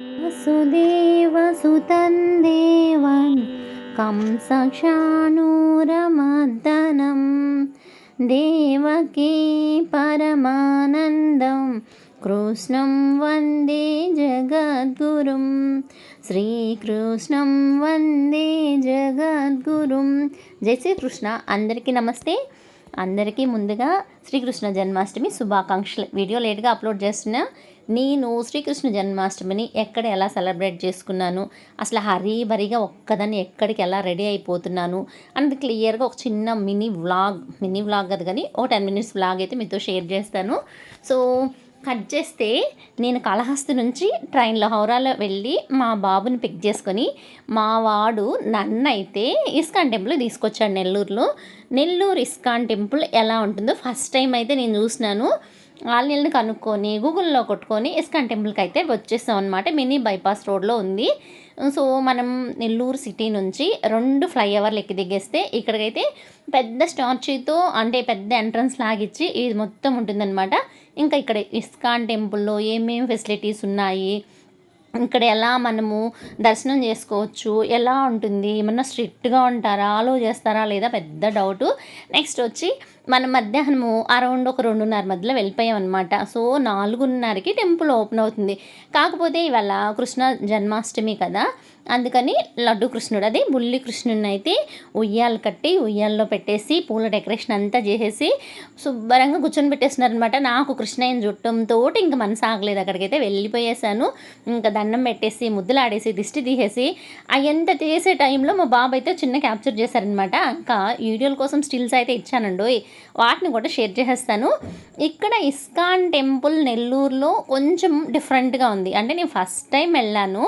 వసుదేవసుతం కంసక్షానూరమర్దనం దేవకీ పరమానందం కృష్ణం వందే జగద్గురుం శ్రీకృష్ణం వందే జగద్గురుం జై శ్రీకృష్ణ అందరికీ నమస్తే। అందరికీ ముందుగా శ్రీకృష్ణ జన్మాష్టమి శుభాకాంక్షలు. వీడియో లేట్గా అప్లోడ్ చేస్తున్నా. నేను శ్రీకృష్ణ జన్మాష్టమిని ఎక్కడ ఎలా సెలబ్రేట్ చేసుకున్నాను అసలు హరీ బరీగా ఒక్కదాన్ని ఎక్కడికి ఎలా రెడీ అయిపోతున్నాను అన్నది క్లియర్గా ఒక చిన్న మినీ వ్లాగ్ మినీ వ్లాగ్ కదా కానీ ఒక టెన్ మినిట్స్ వ్లాగ్ అయితే మీతో షేర్ చేస్తాను. సో కట్ చేస్తే నేను కాళహస్తి నుంచి ట్రైన్లో హౌరాలో వెళ్ళి మా బాబుని పిక్ చేసుకొని మా వాడు నన్నైతే ఇస్కాన్ టెంపుల్ తీసుకొచ్చాడు నెల్లూరులో. నెల్లూరు ఇస్కాన్ టెంపుల్ ఎలా ఉంటుందో ఫస్ట్ టైం అయితే నేను చూసినాను. ఆలనీళ్ళని కనుక్కొని గూగుల్లో కొట్టుకొని ఇస్కాన్ టెంపుల్కి అయితే వచ్చేసాం అనమాట మినీ బైపాస్ రోడ్లో ఉంది. సో మనం నెల్లూరు సిటీ నుంచి రెండు ఫ్లైఓవర్లు ఎక్కి దిగేస్తే ఇక్కడికైతే పెద్ద స్టాచ్యూతో అంటే పెద్ద ఎంట్రన్స్ లాగిచ్చి ఇది మొత్తం ఉంటుందన్నమాట. ఇంకా ఇక్కడ ఇస్కాన్ టెంపుల్లో ఏమేమి ఫెసిలిటీస్ ఉన్నాయి? ఇక్కడ ఎలా మనము దర్శనం చేసుకోవచ్చు? ఎలా ఉంటుంది? ఏమన్నా స్ట్రిక్ట్గా ఉంటారా? ఆలో చేస్తారా లేదా? పెద్ద డౌటు. నెక్స్ట్ వచ్చి మనం మధ్యాహ్నము అరౌండ్ ఒక రెండున్నర మధ్యలో వెళ్ళిపోయాం అనమాట సో నాలుగున్నరకి టెంపుల్ ఓపెన్ అవుతుంది. కాకపోతే ఇవాళ కృష్ణ జన్మాష్టమి కదా. అందుకని లడ్డు కృష్ణుడు అదే బుల్లి కృష్ణుని అయితే ఉయ్యాలు కట్టి ఉయ్యాల్లో పెట్టేసి పూల డెకరేషన్ అంతా చేసేసి శుభ్రంగా కూర్చొని పెట్టేస్తున్నారనమాట నాకు కృష్ణయ్య చుట్టంతో ఇంకా మనసు ఆగలేదు. అక్కడికైతే వెళ్ళిపోయేసాను ఇంకా దండం పెట్టేసి ముద్దులాడేసి దిష్టి తీసేసి అయ్యంత చేసే టైంలో మా బాబు అయితే చిన్న క్యాప్చర్ చేశారనమాట ఇంకా వీడియోల కోసం స్టిల్స్ అయితే ఇచ్చానండి వాటిని కూడా షేర్ చేసేస్తాను. ఇక్కడ ఇస్కాన్ టెంపుల్ నెల్లూరులో కొంచెం డిఫరెంట్గా ఉంది. అంటే నేను ఫస్ట్ టైం వెళ్ళాను.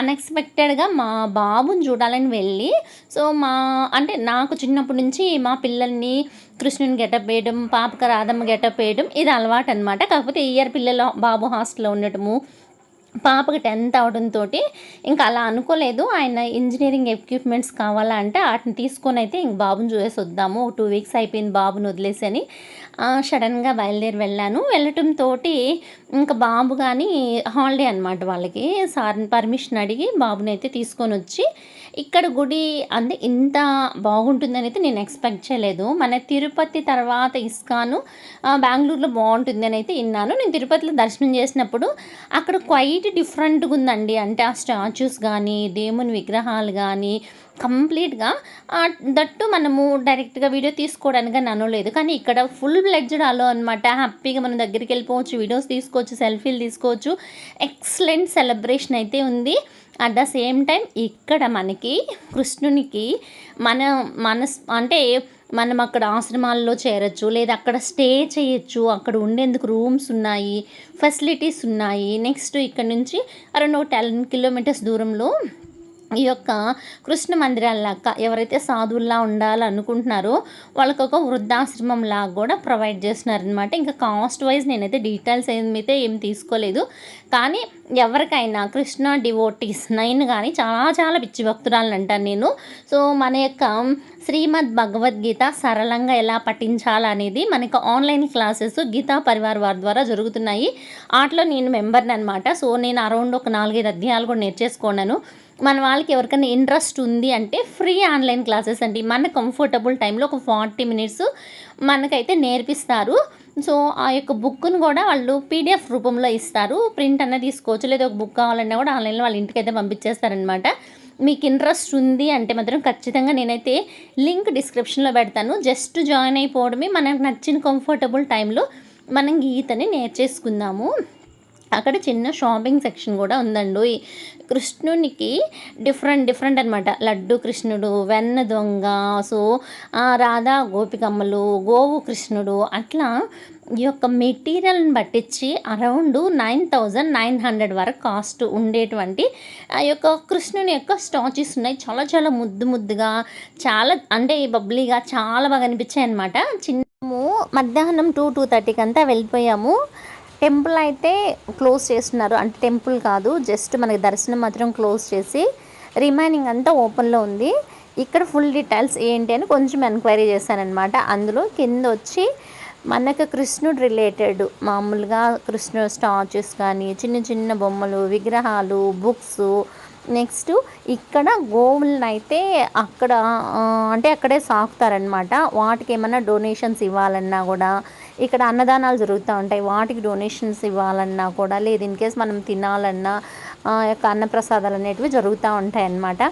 అన్ఎక్స్పెక్టెడ్గా మా బాబుని చూడాలని వెళ్ళి సో మా అంటే నాకు చిన్నప్పటి నుంచి మా పిల్లల్ని కృష్ణుని గెటప్ వేయడం పాపక రాధమ్మ గెటప్ వేయడం ఇది అలవాటు అనమాట కాకపోతే ఇయర్ పిల్లల బాబు హాస్టల్లో ఉండటము పాపకి టెన్త్ అవడంతో ఇంకా అలా అనుకోలేదు. ఆయన ఇంజనీరింగ్ ఎక్విప్మెంట్స్ కావాలా అంటే వాటిని తీసుకొని అయితే ఇంక బాబుని చూసేసి వద్దాము. ఒక టూ వీక్స్ అయిపోయింది బాబుని వదిలేసి అని. సడన్గా బయలుదేరి వెళ్ళాను. వెళ్ళటంతో ఇంకా బాబు కానీ హాలిడే అనమాట వాళ్ళకి. సార్ పర్మిషన్ అడిగి బాబుని అయితే తీసుకొని వచ్చి ఇక్కడ గుడి అంటే ఇంత బాగుంటుందని అయితే నేను ఎక్స్పెక్ట్ చేయలేదు. మన తిరుపతి తర్వాత ఇస్కాను బెంగళూరులో బాగుంటుంది అని అయితే విన్నాను. నేను తిరుపతిలో దర్శనం చేసినప్పుడు అక్కడ క్వైట్ డిఫరెంట్గా ఉందండి. అంటే ఆ స్టాచ్యూస్ కానీ దేవుని విగ్రహాలు కానీ కంప్లీట్గా దట్టు మనము డైరెక్ట్గా వీడియో తీసుకోవడానికి అనలేదు. కానీ ఇక్కడ ఫుల్ బ్లెడ్జ్డ్ అలో అనమాట హ్యాపీగా మనం దగ్గరికి వెళ్ళిపోవచ్చు వీడియోస్ తీసుకోవచ్చు సెల్ఫీలు తీసుకోవచ్చు. ఎక్సలెంట్ సెలబ్రేషన్ అయితే ఉంది. అట్ ద సేమ్ టైం ఇక్కడ మనకి కృష్ణునికి మన మనస్ అంటే మనం అక్కడ ఆశ్రమాల్లో చేరచ్చు లేదా అక్కడ స్టే చేయొచ్చు. అక్కడ ఉండేందుకు రూమ్స్ ఉన్నాయి ఫెసిలిటీస్ ఉన్నాయి. నెక్స్ట్ ఇక్కడ నుంచి అరౌండ్ టెన్ కిలోమీటర్స్ దూరంలో ఈ యొక్క కృష్ణ మందిరాల్లాగా ఎవరైతే సాధువుల్లా ఉండాలనుకుంటున్నారో వాళ్ళకి ఒక వృద్ధాశ్రమం లాగా కూడా ప్రొవైడ్ చేస్తున్నారనమాట ఇంకా కాస్ట్ వైజ్ నేనైతే డీటెయిల్స్ ఏమైతే ఏం తీసుకోలేదు. కానీ ఎవరికైనా కృష్ణ డివోటీస్ నైన్ కానీ చాలా చాలా పిచ్చి భక్తురాలను అంటాను నేను. సో మన యొక్క శ్రీమద్ భగవద్గీత సరళంగా ఎలా పఠించాలనేది మనకు ఆన్లైన్ క్లాసెస్ గీతా పరివార్ వారి ద్వారా జరుగుతున్నాయి. వాటిలో నేను మెంబర్ని అనమాట సో నేను అరౌండ్ ఒక నాలుగైదు అధ్యాయాలు కూడా నేర్చేసుకున్నాను. మన వాళ్ళకి ఎవరికైనా ఇంట్రెస్ట్ ఉంది అంటే ఫ్రీ ఆన్లైన్ క్లాసెస్ అండి. మన కంఫర్టబుల్ టైంలో ఒక ఫార్టీ మినిట్స్ మనకైతే నేర్పిస్తారు. సో ఆ యొక్క బుక్ను కూడా వాళ్ళు పీడిఎఫ్ రూపంలో ఇస్తారు. ప్రింట్ అన్న తీసుకోవచ్చు లేదా ఒక బుక్ కావాలన్నా కూడా ఆన్లైన్లో వాళ్ళ ఇంటికైతే పంపించేస్తారనమాట మీకు ఇంట్రెస్ట్ ఉంది అంటే మాత్రం ఖచ్చితంగా నేనైతే లింక్ డిస్క్రిప్షన్లో పెడతాను. జస్ట్ జాయిన్ అయిపోవడమే మనకు నచ్చిన కంఫర్టబుల్ టైంలో మనం గీతని నేర్చేసుకుందాము. అక్కడ చిన్న షాపింగ్ సెక్షన్ కూడా ఉందండి. కృష్ణునికి డిఫరెంట్ డిఫరెంట్ అనమాట లడ్డు కృష్ణుడు వెన్న దొంగ సో రాధా గోపికమ్మలు గోవు కృష్ణుడు అట్లా ఈ యొక్క మెటీరియల్ని పట్టించి around nine thousand nine hundred వరకు కాస్ట్ ఉండేటువంటి ఆ యొక్క కృష్ణుని యొక్క స్టాచ్యూస్ ఉన్నాయి. చాలా చాలా ముద్దు ముద్దుగా చాలా అంటే బబ్లీగా చాలా బాగా అనిపించాయి అనమాట చిన్న మధ్యాహ్నం టూ టూ థర్టీకి అంతా వెళ్ళిపోయాము. టెంపుల్ అయితే క్లోజ్ చేస్తున్నారు. అంటే టెంపుల్ కాదు జస్ట్ మనకి దర్శనం మాత్రం క్లోజ్ చేసి రిమైనింగ్ అంతా ఓపెన్లో ఉంది. ఇక్కడ ఫుల్ డీటెయిల్స్ ఏంటి అని కొంచెం ఎంక్వైరీ చేశానమాట అందులో కింద వచ్చి మనకు కృష్ణుడు రిలేటెడ్ మామూలుగా కృష్ణుడు స్టాచ్యూస్ కానీ చిన్న చిన్న బొమ్మలు విగ్రహాలు బుక్స్ నెక్స్ట్ ఇక్కడ గోవులను అయితే అక్కడ అంటే అక్కడే సాకుతారనమాట వాటికి ఏమైనా డొనేషన్స్ ఇవ్వాలన్నా కూడా ఇక్కడ అన్నదానాలు జరుగుతూ ఉంటాయి. వాటికి డొనేషన్స్ ఇవ్వాలన్నా కూడా లేదు ఇన్ కేస్ మనం తినాలన్నా యొక్క అన్నప్రసాదాలు అనేటివి జరుగుతూ ఉంటాయి అన్నమాట.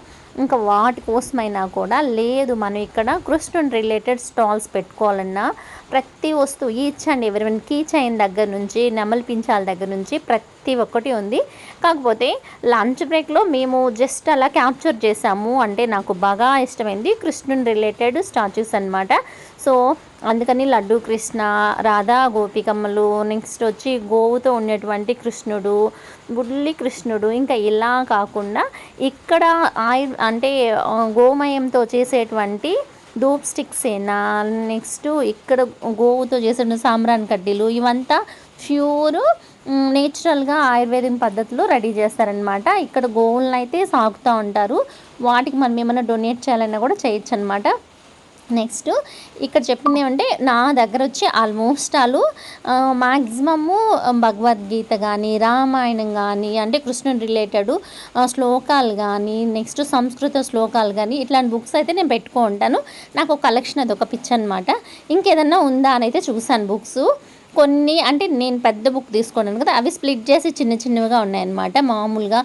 ఇంకా వాటి కోసమైనా కూడా లేదు మనం ఇక్కడ కృష్ణుని రిలేటెడ్ స్టాల్స్ పెట్టుకోవాలన్నా ప్రతి వస్తువు each and every key chain దగ్గర నుంచి నెమలి పించాల దగ్గర నుంచి ప్రతి ఒక్కటి ఉంది. కాకపోతే లంచ్ బ్రేక్లో మేము జస్ట్ అలా క్యాప్చర్ చేసాము. అంటే నాకు బాగా ఇష్టమైంది కృష్ణుని రిలేటెడ్ స్టాచ్యూస్ అన్నమాట. సో అందుకని లడ్డు కృష్ణ రాధా గోపికమ్మలు నెక్స్ట్ వచ్చి గోవుతో ఉండేటువంటి కృష్ణుడు బుల్లి కృష్ణుడు ఇంకా ఇలా కాకుండా ఇక్కడ ఆయుర్ అంటే గోమయంతో చేసేటువంటి ధూప్ స్టిక్స్ ఏనా నెక్స్ట్ ఇక్కడ గోవుతో చేసిన సాంబ్రాన్ కడ్డీలు ఇవంతా ప్యూర్ నేచురల్గా ఆయుర్వేదం పద్ధతిలో రెడీ చేస్తారనమాట ఇక్కడ గోవులను అయితే సాగుతూ ఉంటారు. వాటికి మనం ఏమైనా డొనేట్ చేయాలన్నా కూడా చేయొచ్చు అనమాట నెక్స్ట్ ఇక్కడ చెప్పింది ఏమంటే నా దగ్గర వచ్చి ఆల్మోస్ట్ ఆలు మ్యాక్సిమము భగవద్గీత కానీ రామాయణం కానీ అంటే కృష్ణుని రిలేటెడ్ శ్లోకాలు కానీ నెక్స్ట్ సంస్కృత శ్లోకాలు కానీ ఇట్లాంటి బుక్స్ అయితే నేను పెట్టుకో ఉంటాను నాకు ఒక కలెక్షన్ అది ఒక పిచ్ అనమాట ఇంకేదన్నా ఉందా అని అయితే చూశాను బుక్స్ కొన్ని అంటే నేను పెద్ద బుక్ తీసుకున్నాను కదా అవి స్ప్లిట్ చేసి చిన్న చిన్నవిగా ఉన్నాయన్నమాట. మామూలుగా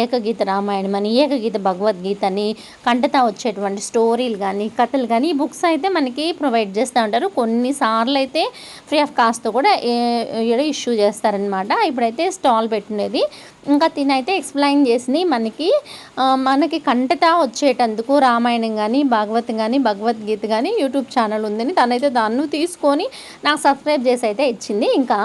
ఏకగీత రామాయణం అని ఏకగీత భగవద్గీత అని కంటతా వచ్చేటువంటి స్టోరీలు కానీ కథలు కానీ ఈ బుక్స్ అయితే మనకి ప్రొవైడ్ చేస్తూ ఉంటారు. కొన్నిసార్లు అయితే ఫ్రీ ఆఫ్ కాస్ట్తో కూడా ఇష్యూ చేస్తారనమాట ఇప్పుడైతే స్టాల్ పెట్టినది ఇంకా తినైతే ఎక్స్ప్లెయిన్ చేసింది మనకి. మనకి కంటతా వచ్చేటందుకు రామాయణం కానీ భాగవతం కానీ భగవద్గీత కానీ యూట్యూబ్ ఛానల్ ఉందని తనైతే దాన్ని తీసుకొని నాకు సబ్స్క్రైబ్ చేసి అయితే ఇచ్చింది. ఇంకా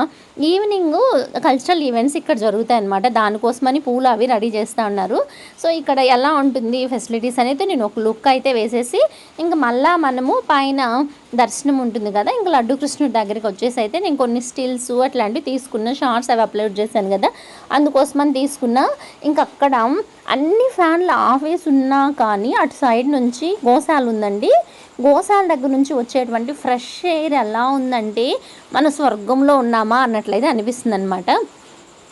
ఈవినింగ్ కల్చరల్ ఈవెంట్స్ ఇక్కడ జరుగుతాయి అనమాట దానికోసమని పూలు అవి రెడీ చేస్తూ ఉన్నారు. సో ఇక్కడ ఎలా ఉంటుంది ఫెసిలిటీస్ అనేది నేను ఒక లుక్ అయితే వేసేసి ఇంకా మళ్ళీ మనము పైన దర్శనం ఉంటుంది కదా. ఇంకా లడ్డు కృష్ణుడి దగ్గరికి వచ్చేసి అయితే నేను కొన్ని స్టిల్స్ అట్లాంటివి తీసుకున్న షార్ట్స్ అవి అప్లోడ్ చేశాను కదా. అందుకోసమని తీసుకున్న. ఇంకా అక్కడ అన్ని ఫ్యాన్లు ఆఫ్ వేసి ఉన్నా కానీ అటు సైడ్ నుంచి గోశాల ఉందండి. గోశాల దగ్గర నుంచి వచ్చేటువంటి ఫ్రెష్ ఎయిర్ ఎలా ఉందంటే మన స్వర్గంలో ఉన్నామా అన్నట్లయితే అనిపిస్తుంది అనమాట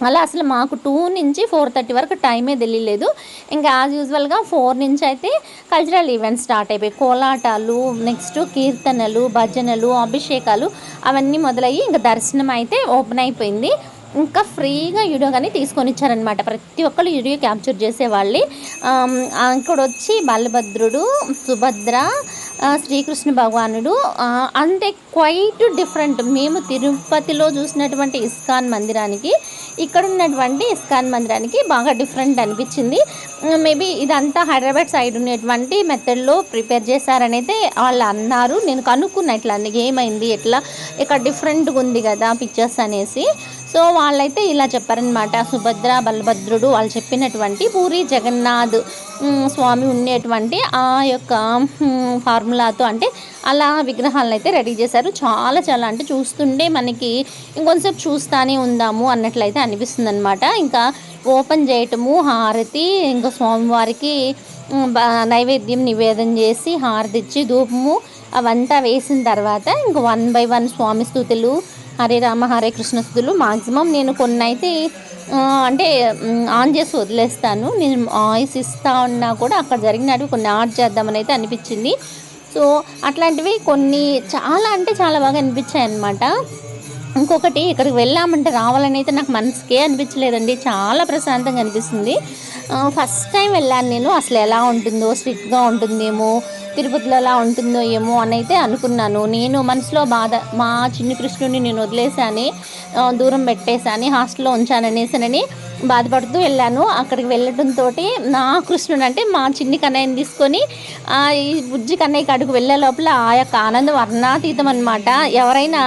అలా అసలు మాకు టూ నుంచి ఫోర్ థర్టీ వరకు టైమే తెలియలేదు. ఇంకా యాజ్ యూజువల్గా ఫోర్ నుంచి అయితే కల్చరల్ ఈవెంట్స్ స్టార్ట్ అయిపోయి కోలాటాలు నెక్స్ట్ కీర్తనలు భజనలు అభిషేకాలు అవన్నీ మొదలయ్యి ఇంకా దర్శనం అయితే ఓపెన్ అయిపోయింది. ఇంకా ఫ్రీగా వీడియో కానీ తీసుకొని ఇచ్చారనమాట ప్రతి ఒక్కరు వీడియో క్యాప్చర్ చేసేవాళ్ళే. ఇక్కడ వచ్చి బలభద్రుడు సుభద్ర శ్రీకృష్ణ భగవానుడు అంతే క్వైట్ డిఫరెంట్. మేము తిరుపతిలో చూసినటువంటి ఇస్కాన్ మందిరానికి ఇక్కడ ఉన్నటువంటి ఇస్కాన్ మందిరానికి బాగా డిఫరెంట్ అనిపించింది. మేబీ ఇదంతా హైదరాబాద్ సైడ్ ఉన్నటువంటి మెథడ్లో ప్రిపేర్ చేశారని అయితే వాళ్ళు అన్నారు. నేను కనుక్కున్నా ఇట్లా ఏమైంది ఎట్లా ఇక్కడ డిఫరెంట్గా ఉంది కదా పిక్చర్స్ అనేసి. సో వాళ్ళైతే ఇలా చెప్పారనమాట సుభద్ర బలభద్రుడు వాళ్ళు చెప్పినటువంటి పూరి జగన్నాథ్ స్వామి ఉండేటువంటి ఆ యొక్క ఫార్ములాతో అంటే అలా విగ్రహాలను అయితే రెడీ చేశారు. చాలా చాలా అంటే చూస్తుంటే మనకి ఇంకొంచెంసేపు చూస్తానే ఉందాము అన్నట్లయితే అనిపిస్తుంది అనమాట ఇంకా ఓపెన్ చేయటము హారతి ఇంకా స్వామివారికి నైవేద్యం నివేదన చేసి హారతి ఇచ్చి ధూపము అవంతా వేసిన తర్వాత ఇంకా వన్ బై వన్ స్వామి స్థుతులు హరే రామ హరే కృష్ణ స్థుతులు మాక్సిమం నేను కొన్ని అయితే అంటే ఆన్ చేసి వదిలేస్తాను. నేను వాయిస్ ఇస్తా ఉన్నా కూడా అక్కడ జరిగినట్టు కొన్ని ఆర్ట్ చేద్దామని అయితే అనిపించింది. సో అట్లాంటివి కొన్ని చాలా అంటే చాలా బాగా అనిపించాయి అన్నమాట ఇంకొకటి ఇక్కడికి వెళ్ళామంటే రావాలని అయితే నాకు మనసుకే అనిపించలేదండి. చాలా ప్రశాంతంగా అనిపిస్తుంది. ఫస్ట్ టైం వెళ్ళాను నేను. అసలు ఎలా ఉంటుందో స్ట్రిక్ట్గా ఉంటుందేమో తిరుపతిలో ఎలా ఉంటుందో ఏమో అని అయితే అనుకున్నాను. నేను మనసులో బాధ మా చిన్ని కృష్ణుడిని నేను వదిలేసాని దూరం పెట్టేశాని హాస్టల్లో ఉంచాననేసానని బాధపడుతూ వెళ్ళాను. అక్కడికి వెళ్ళటంతో నా కృష్ణుడు అంటే మా చిన్ని కన్నయ్యని తీసుకొని ఈ బుజ్జి కన్నయ్య కాడికి వెళ్ళే లోపల ఆ యొక్క ఆనందం వర్ణాతీతం అనమాట ఎవరైనా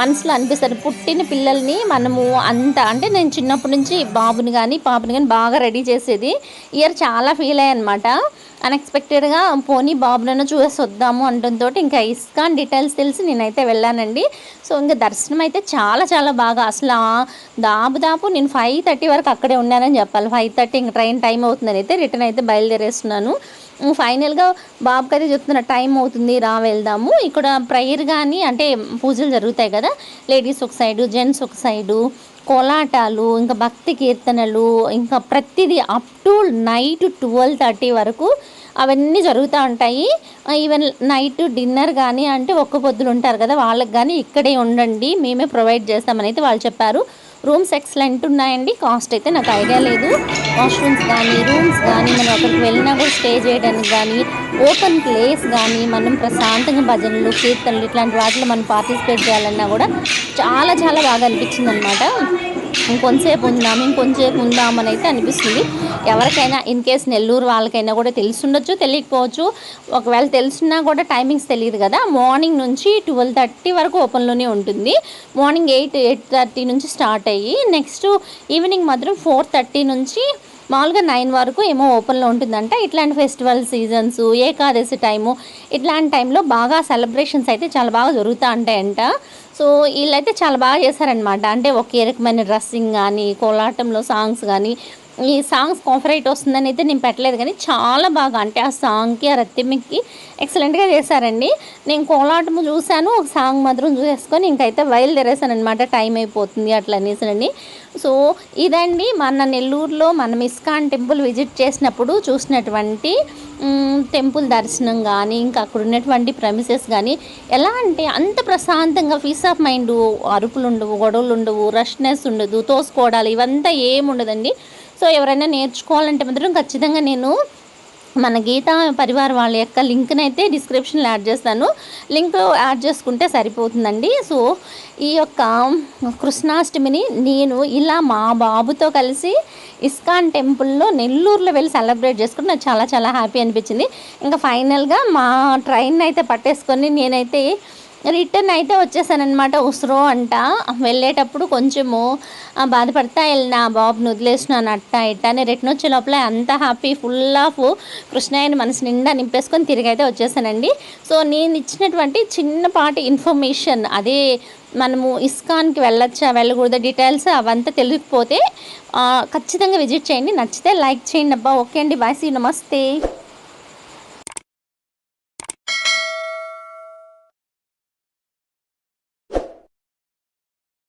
మనసులో అనిపిస్తారు పుట్టిన పిల్లల్ని మనము అంత అంటే నేను చిన్నప్పటి నుంచి బాబుని కానీ పాపని కానీ బాగా రెడీ చేసేది ఇయర్ చాలా ఫీల్ అయ్యాయి అనమాట అన్ఎక్స్పెక్టెడ్గా పోనీ బాబులను చూసి వద్దాము అంటంతో ఇంకా ఇస్కాన్ డీటెయిల్స్ తెలిసి నేనైతే వెళ్ళానండి. సో ఇంకా దర్శనం అయితే చాలా చాలా బాగా. అసలు ఆ దాపు నేను ఫైవ్ థర్టీ వరకు అక్కడే ఉన్నానని చెప్పాలి. ఫైవ్ థర్టీ ఇంకా ట్రైన్ టైం అవుతుందని అయితే రిటర్న్ అయితే బయలుదేరేస్తున్నాను. ఫైనల్గా బాబుకి అయితే చెప్తున్న టైం అవుతుంది రా వెళ్దాము. ఇక్కడ ప్రేయర్ కానీ అంటే పూజలు జరుగుతాయి కదా లేడీస్ ఒక సైడు జెంట్స్ ఒక సైడు కోలాటాలు ఇంకా భక్తి కీర్తనలు ఇంకా ప్రతిదీ up to night twelve thirty వరకు అవన్నీ జరుగుతూ ఉంటాయి. ఈవెన్ నైట్ డిన్నర్ కానీ అంటే ఒక్క పొద్దులు ఉంటారు కదా వాళ్ళకి కానీ ఇక్కడే ఉండండి మేమే ప్రొవైడ్ చేస్తామని అయితే వాళ్ళు చెప్పారు. రూమ్స్ ఎక్సలెంట్ ఉన్నాయండి. కాస్ట్ అయితే నాకు ఐడియా లేదు. వాష్రూమ్స్ కానీ రూమ్స్ కానీ మనం అక్కడికి వెళ్ళినా కూడా స్టే చేయడానికి కానీ ఓపెన్ ప్లేస్ కానీ మనం ప్రశాంతంగా భజనలు కీర్తనలు ఇట్లాంటి వాటిలో మనం పార్టిసిపేట్ చేయాలన్నా కూడా చాలా చాలా బాగా అనిపించింది అనమాట ఇంకొంతసేపు ఉందాం ఇంకొంతసేపు ఉందాం అని అయితే అనిపిస్తుంది. ఎవరికైనా ఇన్ కేస్ నెల్లూరు వాళ్ళకైనా కూడా తెలిసి తెలియకపోవచ్చు. ఒకవేళ తెలిసినా కూడా టైమింగ్స్ తెలియదు కదా. మార్నింగ్ నుంచి ట్వెల్వ్ థర్టీ వరకు ఓపెన్లోనే ఉంటుంది. మార్నింగ్ ఎయిట్ ఎయిట్ థర్టీ నుంచి స్టార్ట్ అయ్యి నెక్స్ట్ ఈవినింగ్ మాత్రం ఫోర్ థర్టీ నుంచి మామూలుగా నైన్ వరకు ఏమో ఓపెన్లో ఉంటుందంట. ఇట్లాంటి ఫెస్టివల్ సీజన్స్ ఏకాదశి టైము ఇట్లాంటి టైంలో బాగా సెలబ్రేషన్స్ అయితే చాలా బాగా జరుగుతూ ఉంటాయంట సో వీళ్ళైతే చాలా బాగా చేశారనమాట అంటే ఒకే రకమైన డ్రెస్సింగ్ కానీ కోలాటంలో సాంగ్స్ కానీ ఈ సాంగ్స్ కాఫరైట్ వస్తుందని అయితే నేను పెట్టలేదు కానీ చాలా బాగా అంటే ఆ సాంగ్కి ఆ రత్తిమికి ఎక్సలెంట్గా చేశారండి. నేను కోలాటము చూశాను ఒక సాంగ్ మాత్రం చూసేసుకొని ఇంకైతే బయలుదేరేసాను అనమాట టైం అయిపోతుంది అట్లా అనేసానండి సో ఇదండి మన నెల్లూరులో మనం ఇస్కాన్ టెంపుల్ విజిట్ చేసినప్పుడు చూసినటువంటి టెంపుల్ దర్శనం కానీ ఇంకా అక్కడ ఉన్నటువంటి ప్రమిసెస్ కానీ ఎలా అంటే అంత ప్రశాంతంగా పీస్ ఆఫ్ మైండ్ అరుపులు ఉండవు గొడవలు ఉండవు రష్నెస్ ఉండదు తోసుకోవడాలు ఇవంతా ఏముండదండి. సో ఎవరైనా నేర్చుకోవాలంటే మాత్రం ఖచ్చితంగా నేను మన గీత పరివార్ వాళ్ళ యొక్క లింక్ని అయితే డిస్క్రిప్షన్లో యాడ్ చేస్తాను. లింక్ యాడ్ చేసుకుంటే సరిపోతుందండి. సో ఈ యొక్క కృష్ణాష్టమిని నేను ఇలా మా బాబుతో కలిసి ఇస్కాన్ టెంపుల్లో నెల్లూరులో వెళ్ళి సెలబ్రేట్ చేసుకుని నాకు చాలా చాలా హ్యాపీ అనిపించింది. ఇంకా ఫైనల్గా మా ట్రైన్ అయితే పట్టేసుకొని నేనైతే రిటర్న్ అయితే వచ్చేసానమాట ఉసురో అంట. వెళ్ళేటప్పుడు కొంచెము బాధపడతా వెళ్ళిన బాబుని వదిలేసినాను అట్ట ఇట్ట అని రిటర్న్ వచ్చే లోపల అంత హ్యాపీ ఫుల్ ఆఫ్ కృష్ణయ్యని మనసు నిండా నింపేసుకొని తిరిగి అయితే వచ్చేసానండి. సో నేను ఇచ్చినటువంటి చిన్నపాటి ఇన్ఫర్మేషన్ అదే మనము ఇస్కాన్కి వెళ్ళొచ్చా వెళ్ళకూడదు డీటెయిల్స్ అవంతా తెలియకపోతే ఖచ్చితంగా విజిట్ చేయండి. నచ్చితే లైక్ చేయండి అబ్బా. ఓకే అండి. బాయ్. సీ నమస్తే.